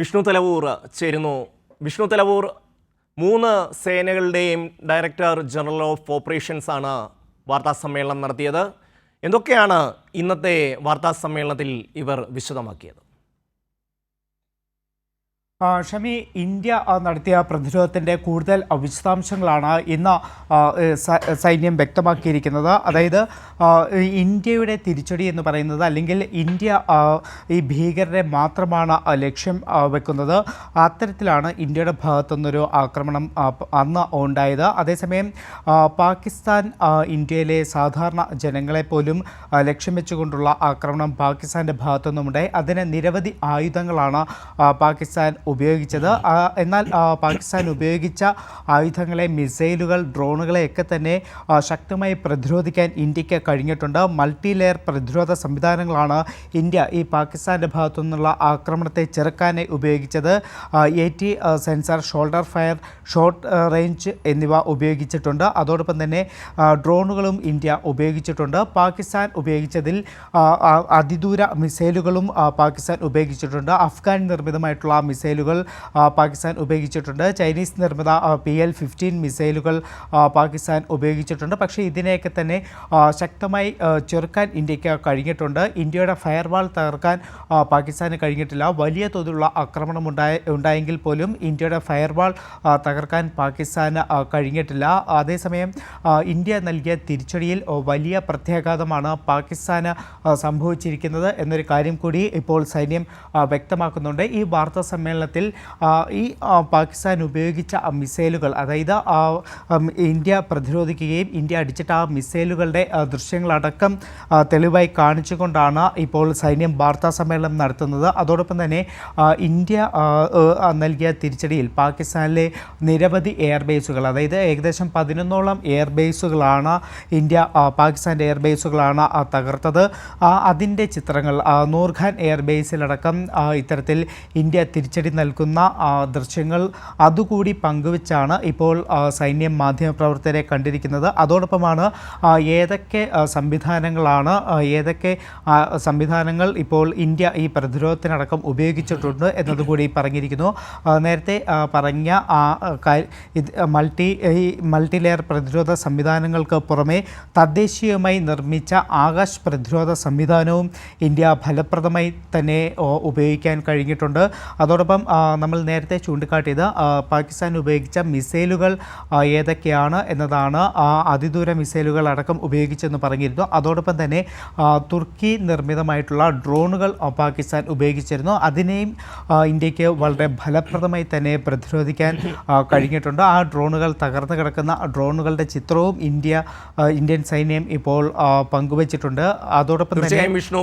വിഷ്ണു തലവൂർ ചേരുന്നു. വിഷ്ണു തലവൂർ മൂന്ന് സേനകളുടെയും ഡയറക്ടർ ജനറൽ ഓഫ് ഓപ്പറേഷൻസ് ആണ് വാർത്താ സമ്മേളനം നടത്തിയത്. എന്തൊക്കെയാണ് ഇന്നത്തെ വാർത്താ സമ്മേളനത്തിൽ ഇവർ വിശദമാക്കിയത്? ഷമി ഇന്ത്യ നടത്തിയ പ്രതിരോധത്തിന്റെ കൂടുതൽ വിശദാംശങ്ങളാണ് ഇന്ന് സൈന്യം വ്യക്തമാക്കിയിരിക്കുന്നത്. അതായത് ഇന്ത്യയുടെ തിരിച്ചടി എന്ന് പറയുന്നത് അല്ലെങ്കിൽ ഇന്ത്യ ഈ ഭീകരരെ മാത്രമാണ് ലക്ഷ്യം വെക്കുന്നത്. അത്തരത്തിലാണ് ഇന്ത്യയുടെ ഭാഗത്തുനിന്നൊരു ആക്രമണം അന്ന് ഉണ്ടായത്. അതേസമയം പാകിസ്ഥാൻ ഇന്ത്യയിലെ സാധാരണ ജനങ്ങളെ പോലും ലക്ഷ്യം വെച്ചുകൊണ്ടുള്ള ആക്രമണം പാകിസ്ഥാന്റെ ഭാഗത്തുനിന്നുമുണ്ടായി. അതിന് നിരവധി ആയുധങ്ങളാണ് പാകിസ്ഥാൻ ഉപയോഗിച്ചത്. എന്നാൽ പാകിസ്ഥാൻ ഉപയോഗിച്ച ആയുധങ്ങളെ മിസൈലുകൾ ഡ്രോണുകളെയൊക്കെ തന്നെ ശക്തമായി പ്രതിരോധിക്കാൻ ഇന്ത്യയ്ക്ക് കഴിഞ്ഞിട്ടുണ്ട്. മൾട്ടി ലെയർ പ്രതിരോധ സംവിധാനങ്ങളാണ് ഇന്ത്യ ഈ പാകിസ്ഥാന്റെ ഭാഗത്തു നിന്നുള്ള ആക്രമണത്തെ ചെറുക്കാനായി ഉപയോഗിച്ചത്. A T sensor shoulder fire short range എന്നിവ ഉപയോഗിച്ചിട്ടുണ്ട്. അതോടൊപ്പം തന്നെ ഡ്രോണുകളും ഇന്ത്യ ഉപയോഗിച്ചിട്ടുണ്ട്. പാകിസ്ഥാൻ ഉപയോഗിച്ചതിൽ അതിദൂര മിസൈലുകളും പാകിസ്ഥാൻ ഉപയോഗിച്ചിട്ടുണ്ട്. അഫ്ഗാൻ നിർമ്മിതമായിട്ടുള്ള മിസൈലുകൾ ആ, പാകിസ്ഥാൻ ഉപയോഗിച്ചിട്ടുണ്ട്. ചൈനീസ് നിർമ്മിത പി എൽ ഫിഫ്റ്റീൻ മിസൈലുകൾ പാകിസ്ഥാൻ ഉപയോഗിച്ചിട്ടുണ്ട്. പക്ഷേ ഇതിനെയൊക്കെ തന്നെ ശക്തമായി ചെറുക്കാൻ ഇന്ത്യയ്ക്ക് കഴിഞ്ഞിട്ടുണ്ട്. ഇന്ത്യയുടെ ഫയർവാൾ തകർക്കാൻ പാകിസ്ഥാന് കഴിഞ്ഞിട്ടില്ല. വലിയ തോതിലുള്ള ആക്രമണം ഉണ്ടായ ഉണ്ടായെങ്കിൽ പോലും ഇന്ത്യയുടെ ഫയർവാൾ തകർക്കാൻ പാകിസ്ഥാന് കഴിഞ്ഞിട്ടില്ല. അതേസമയം ഇന്ത്യ നൽകിയ തിരിച്ചടിയിൽ വലിയ പ്രത്യാഘാതമാണ് പാകിസ്ഥാന് സംഭവിച്ചിരിക്കുന്നത് എന്നൊരു കാര്യം കൂടി ഇപ്പോൾ സൈന്യം വ്യക്തമാക്കുന്നുണ്ട്. ഈ വാർത്താ സമ്മേളനത്തിൽ ആ, ഈ പാകിസ്ഥാൻ ഉപയോഗിച്ച മിസൈലുകൾ അതായത് ഇന്ത്യ പ്രതിരോധിക്കുകയും ഇന്ത്യ അടിച്ചിട്ട് ആ മിസൈലുകളുടെ ദൃശ്യങ്ങളടക്കം തെളിവായി കാണിച്ചുകൊണ്ടാണ് ഇപ്പോൾ സൈന്യം വാർത്താ സമ്മേളനം നടത്തുന്നത്. അതോടൊപ്പം തന്നെ ഇന്ത്യ നൽകിയ തിരിച്ചടിയിൽ പാകിസ്ഥാനിലെ നിരവധി എയർബേസുകൾ അതായത് ഏകദേശം പതിനൊന്നോളം എയർബേസുകളാണ് ഇന്ത്യ പാകിസ്ഥാന്റെ എയർബേസുകളാണ് തകർത്തത്. അതിന്റെ ചിത്രങ്ങൾ നൂർഖാൻ എയർബേസിലടക്കം ഇത്തരത്തിൽ ഇന്ത്യ തിരിച്ചടി നൽകുന്ന ദൃശ്യങ്ങൾ അതുകൂടി പങ്കുവച്ചാണ് ഇപ്പോൾ സൈന്യം മാധ്യമപ്രവർത്തകരെ കണ്ടിരിക്കുന്നത്. അതോടൊപ്പമാണ് ഏതൊക്കെ സംവിധാനങ്ങളാണ് ഏതൊക്കെ സംവിധാനങ്ങൾ ഇപ്പോൾ ഇന്ത്യ ഈ പ്രതിരോധത്തിനടക്കം ഉപയോഗിച്ചിട്ടുണ്ട് എന്നതുകൂടി പറഞ്ഞിരിക്കുന്നു. നേരത്തെ പറഞ്ഞ മൾട്ടി ഈ മൾട്ടി ലെയർ പ്രതിരോധ സംവിധാനങ്ങൾക്ക് പുറമെ തദ്ദേശീയമായി നിർമ്മിച്ച ആകാശ് പ്രതിരോധ സംവിധാനവും ഇന്ത്യ ഫലപ്രദമായി തന്നെ ഉപയോഗിക്കാൻ കഴിഞ്ഞിട്ടുണ്ട്. അതോടൊപ്പം ആ, നമ്മൾ നേരത്തെ ചൂണ്ടിക്കാട്ടിയത് പാകിസ്ഥാൻ ഉപയോഗിച്ച മിസൈലുകൾ ഏതൊക്കെയാണ് എന്നതാണ് അതിദൂര മിസൈലുകൾ അടക്കം ഉപയോഗിച്ചെന്ന് പറഞ്ഞിരുന്നു. അതോടൊപ്പം തന്നെ തുർക്കി നിർമ്മിതമായിട്ടുള്ള ഡ്രോണുകൾ പാകിസ്ഥാൻ ഉപയോഗിച്ചിരുന്നു. അതിനെയും ഇന്ത്യയ്ക്ക് വളരെ ഫലപ്രദമായി തന്നെ പ്രതിരോധിക്കാൻ കഴിഞ്ഞിട്ടുണ്ട്. ആ ഡ്രോണുകൾ തകർന്നു കിടക്കുന്ന ഡ്രോണുകളുടെ ചിത്രവും ഇന്ത്യ ഇന്ത്യൻ സൈന്യം ഇപ്പോൾ പങ്കുവച്ചിട്ടുണ്ട്. അതോടൊപ്പം തന്നെ വിഷ്ണു